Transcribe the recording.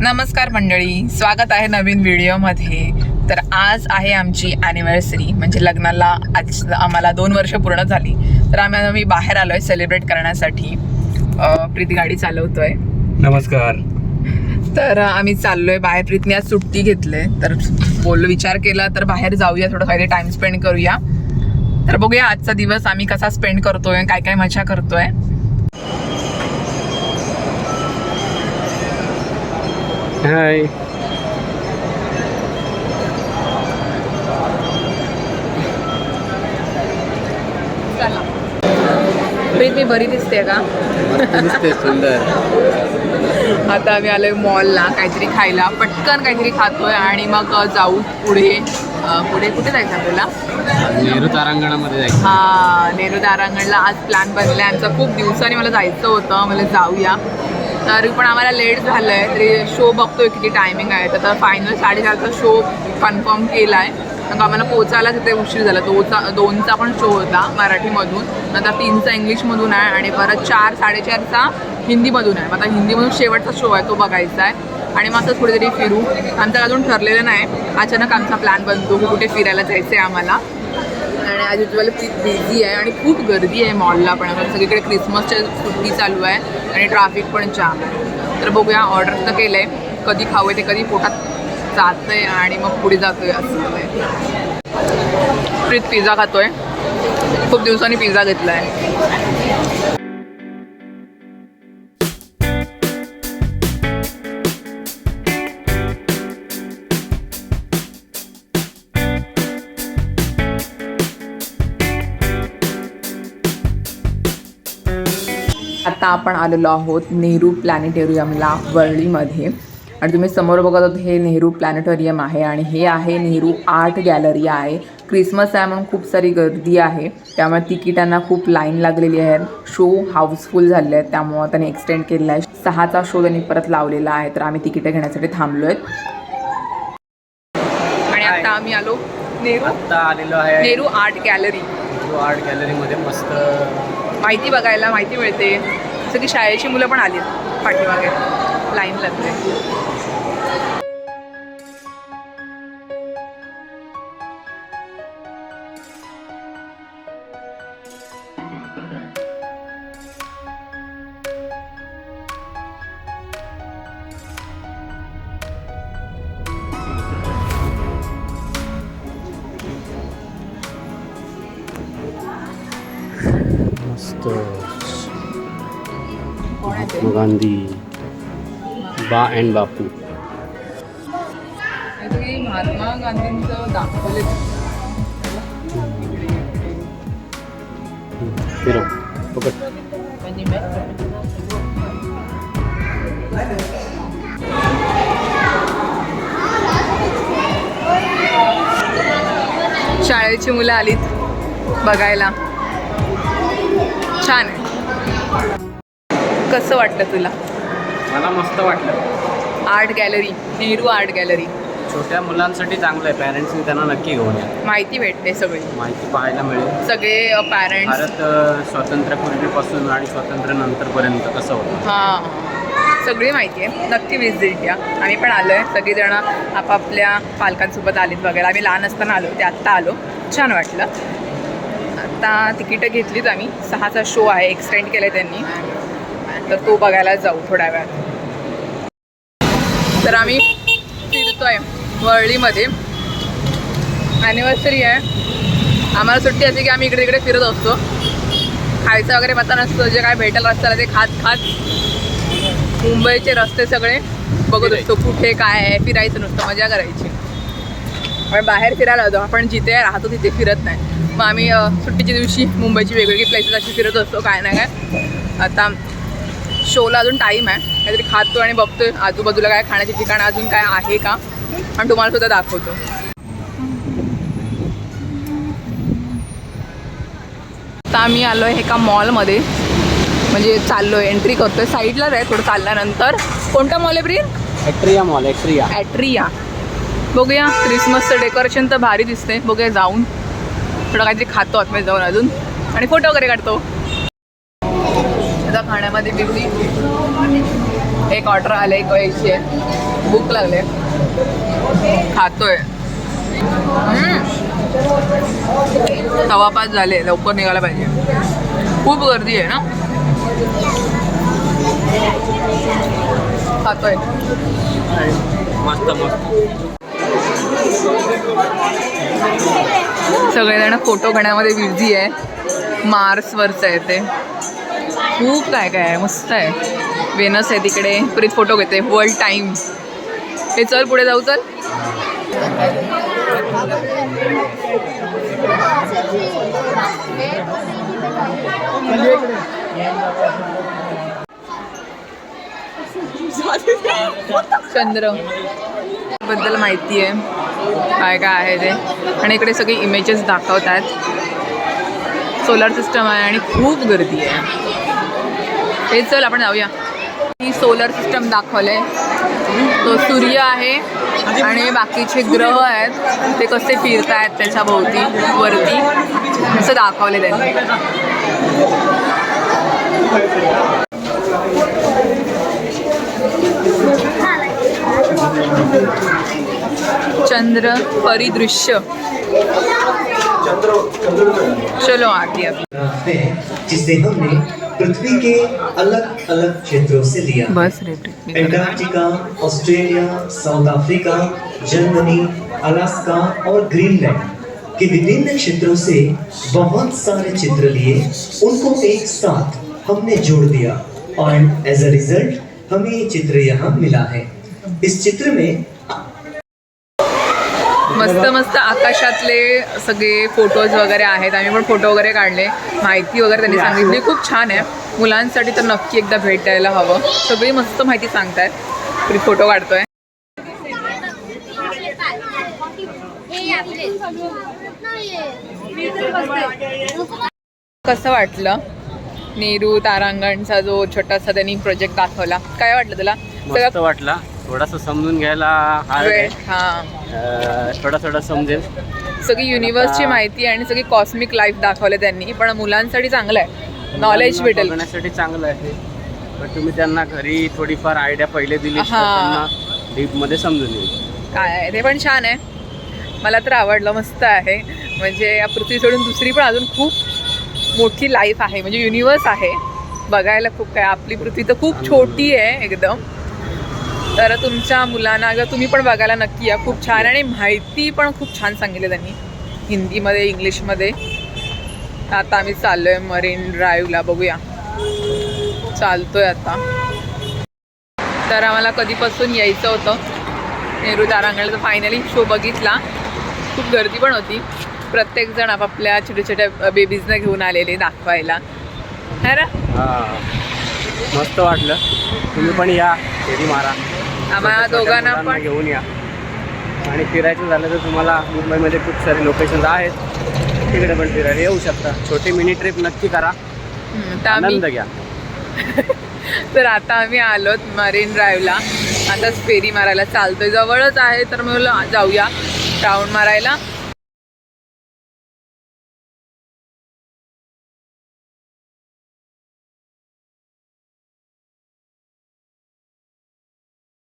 नमस्कार मंडळी स्वागत आहे नवीन व्हिडिओमध्ये. तर आज आहे आमची ॲनिव्हर्सरी म्हणजे लग्नाला आज आम्हाला दोन वर्ष पूर्ण झाली. तर आम्ही आम्ही बाहेर आलो आहे सेलिब्रेट करण्यासाठी प्रीती गाडी चालवतोय. नमस्कार. तर आम्ही चाललोय बाहेर प्रीतने आज सुट्टी घेतले तर बोललो विचार केला तर बाहेर जाऊया थोडं काहीतरी टाइम स्पेंड करूया. तर बघूया आजचा दिवस आम्ही कसा स्पेंड करतोय काय काय मजा करतोय. हाय प्रीत मी बरी दिसते का? दिसते सुंदर. आता आम्ही आलोय मॉलला काहीतरी खायला. पटकन काहीतरी खातोय आणि मग जाऊ पुढे. पुढे कुठे जायचं आपल्याला? नेहरू तारांगणामध्ये जायचं. हा नेहरू तारांगणला आज प्लॅन बनलाय. आमचा खूप दिवसांनी मला जायचं होतं. मला जाऊया. तरी पण आम्हाला लेट झालं आहे तरी शो बघतोय किती टायमिंग आहे. तर फायनल साडेचारचा शो कन्फर्म केला आहे मग आम्हाला पोचायला तिथे उशीर झाला. दोचा दोनचा पण शो होता मराठीमधून. नंतर तीनचा इंग्लिशमधून आहे आणि परत चार साडेचारचा हिंदीमधून आहे. मग आता हिंदीमधून शेवटचा शो आहे तो बघायचा आहे. आणि मग असंच कुठेतरी फिरू. आमचं अजून ठरलेलं नाही. अचानक आमचा प्लॅन बनतो की कुठे फिरायला जायचं आहे आम्हाला. आणि आज युजल बिझी आहे आणि खूप गर्दी आहे मॉलला पण. सगळीकडे क्रिसमसच्या सुट्टी चालू आहे आणि ट्रॅफिक पण जाम आहे. तर बघूया ऑर्डर तर केलं आहे कधी खाऊ ते कधी पोटात जातंय आणि मग पुढे जातोय असं आहे. प्रीत पिझ्झा खातोय. खूप दिवसांनी पिझ्झा घेतला आहे आता आपण आलेलो आहोत नेहरू प्लॅनेटेरियमला वरळीमध्ये आणि तुम्ही समोर बघत आहोत हे नेहरू प्लॅनेटोरियम आहे आणि हे आहे नेहरू आर्ट गॅलरी आहे. क्रिसमस आहे म्हणून खूप सारी गर्दी आहे. त्यामुळे तिकिटांना खूप लाईन लागलेली आहे. शो हाऊसफुल झाले आहेत. त्यामुळं त्यांनी एक्सटेंड केलेला आहे. सहाचा शो त्यांनी परत लावलेला आहे. तर आम्ही तिकिटं घेण्यासाठी थांबलो आहेत आणि आता आम्ही आलो नेहरू आलेलो आहे. Nehru art gallery. आर्ट गॅलरीमध्ये मस्त माहिती बघायला माहिती मिळते. जसं की शाळेची मुलं पण आली पाठीमागे लाईन लागते मस्त. महात्मा गांधी बा अँड बापू. महात्मा गांधींचं दाखवले फिरव पकड. शाळेची मुलं आलीत बघायला. छान. आहे कसं वाटलं तुला? मला मस्त वाटलं. Art gallery Nehru art gallery छोट्या मुलांसाठी चांगलं आहे. पॅरेंट्सनी त्यांना नक्की घेऊन या. माहिती भेटते सगळी. माहिती पाहायला मिळेल. सगळे पॅरेंट्स भारत स्वातंत्र्यापूर्वीपासून आणि स्वातंत्र्यानंतरपर्यंत कसं होतं? हां सगळी माहिती आहे. नक्की विजिट द्या आम्ही पण आलो आहे सगळेजण आपापल्या पालकांसोबत आलीत वगैरे आम्ही लहान असताना आलो ते आत्ता आलो. छान वाटलं. आता तिकीटं घेतलीत आम्ही. सहाचा शो आहे. एक्सटेंड केलं आहे त्यांनी. तर तो बघायला जाऊ थोड्या वेळात तर आम्ही फिरतोय वरळीमध्ये. ॲनिव्हर्सरी आहे. आम्हाला सुट्टी असते की आम्ही इकडे तिकडे फिरत असतो. खायचं वगैरे पत्ता नसतं जे काय भेटेल रस्त्याला ते खात खात मुंबईचे रस्ते सगळे बघत असतो कुठे काय आहे फिरायचं नुसतं मजा करायची. पण बाहेर फिरायला होतो आपण जिथे राहतो तिथे फिरत नाही. मग आम्ही सुट्टीच्या दिवशी मुंबईची वेगवेगळी प्लेसेस अशी फिरत असतो काय ना काय. आता शोला अजून टाईम आहे. काहीतरी खातो आणि बघतोय आजूबाजूला काय खाण्याची ठिकाणं अजून काय आहे का? आणि तुम्हाला सुद्धा दाखवतो. आता आम्ही आलो आहे एका मॉलमध्ये म्हणजे चाललो आहे एंट्री करतोय साईडलाच आहे थोडं चालल्यानंतर. कोणता मॉल आहे प्रिय? ॲक्ट्रिया मॉल ॲक्ट्रिया ॲट्रिया बघूया क्रिसमसचं डेकोरेशन तर भारी दिसते बघूया जाऊन. थोडं काहीतरी खातो आतमध्ये जाऊन अजून. आणि फोटो वगैरे काढतो. आता खाण्यामध्ये बिझी एक ऑर्डर आलं एक यायची आहे भूक लागले खातोय. हम्म. सव्वा पाच झाले लवकर निघायला पाहिजे. खूप गर्दी आहे ना? खातोय. मस्त मस्त सगळेजण फोटो घेण्यामध्ये बिझी आहे. मार्सवरचं आहे ते. खूप काय काय आहे मस्त आहे. वेनस आहे तिकडे. प्रीत फोटो घेते. वर्ल्ड टाईम हे चल पुढे जाऊ चल. चंद्र. बद्दल माहिती आहे. काय काय आहे ते. आणि इकडे सगळे इमेजेस दाखवत आहेत सोलर सिस्टम आहे आणि खूप गर्दी आहे. हे चल आपण जाऊया. ही सोलर सिस्टम दाखवले तो सूर्य आहे आणि बाकीचे ग्रह आहेत. ते कसे फिरत आहेत त्याच्या भोवती वरती असं दाखवले त्यांनी. चंद्र परिदृश्य. चलो आती है जिसे हमने पृथ्वी के अलग अलग क्षेत्रों से लिया. Antarctica Australia South Africa Germany Alaska और ग्रीनलैंड के विभिन्न क्षेत्रों से बहुत सारे चित्र लिए। उनको एक साथ हमने जोड़ दिया। और एज अ रिज़ल्ट हमें ये चित्र यहाँ मिला है। इस चित्र में मस्त मस्त आकाशातले सगळे फोटोज वगैरे आहेत. आम्ही पण फोटो वगैरे काढले. माहिती वगैरे त्यांनी सांगितली. खूप छान आहे. मुलांसाठी तर नक्की एकदा भेट द्यायला हवं. सगळी मस्त माहिती सांगतायत. तरी फोटो काढतोय. कसं वाटलं? नेहरू तारांगणचा जो छोटासा त्यांनी प्रोजेक्ट दाखवला. काय वाटलं तुला? वाटला. थोडासा समजून घ्यायला हार्ड वेळ आहे हां. थोडा थोडा समजेल. सगळी युनिव्हर्सची माहिती आणि सगळी कॉस्मिक लाईफ दाखवले त्यांनी पण मुलांसाठी चांगलं आहे. नॉलेज भेटेल. बघण्यासाठी चांगलं आहे. पण तुम्ही त्यांना घरी थोडीफार आयडिया पहिले दिली तर हा. त्यांना डीपमध्ये समजून येईल. काय आहे? ते पण छान आहे. मला तर आवडलं मस्त आहे. म्हणजे या पृथ्वी सोडून दुसरी पण अजून खूप मोठी लाईफ आहे. म्हणजे युनिव्हर्स आहे. बघायला खूप काय आपली पृथ्वी तर खूप छोटी आहे एकदम. तर तुमच्या मुलांना किंवा तुम्ही पण बघायला नक्की या. खूप छान आणि माहिती पण खूप छान सांगितली त्यांनी. हिंदीमध्ये इंग्लिशमध्ये. आता आम्ही चाललो आहे मरीन ड्राईव्हला. बघूया. चालतोय आता. तर आम्हाला कधीपासून यायचं होतं. नेहरू तारांगणचा फायनली शो बघितला. खूप गर्दी पण होती. प्रत्येकजण आपापल्या छोट्या छोट्या बेबीजना घेऊन आलेले दाखवायला. है ना? मस्त वाटलं. तुम्ही पण या. फेरी मारा. आम्हाला दोघांना पण घेऊन या. आणि फिरायचं झालं तर तुम्हाला मुंबईमध्ये खूप सारे लोकेशन्स आहेत. तिकडे पण फिरायला येऊ शकता. छोटी मिनी ट्रिप नक्की करा. आनंद घ्या. तर आता आम्ही आलोत मरीन ड्राईव्हला आताच फेरी मारायला चालतोय. जवळच आहे तर म्हणलं जाऊया. राऊंड मारायला.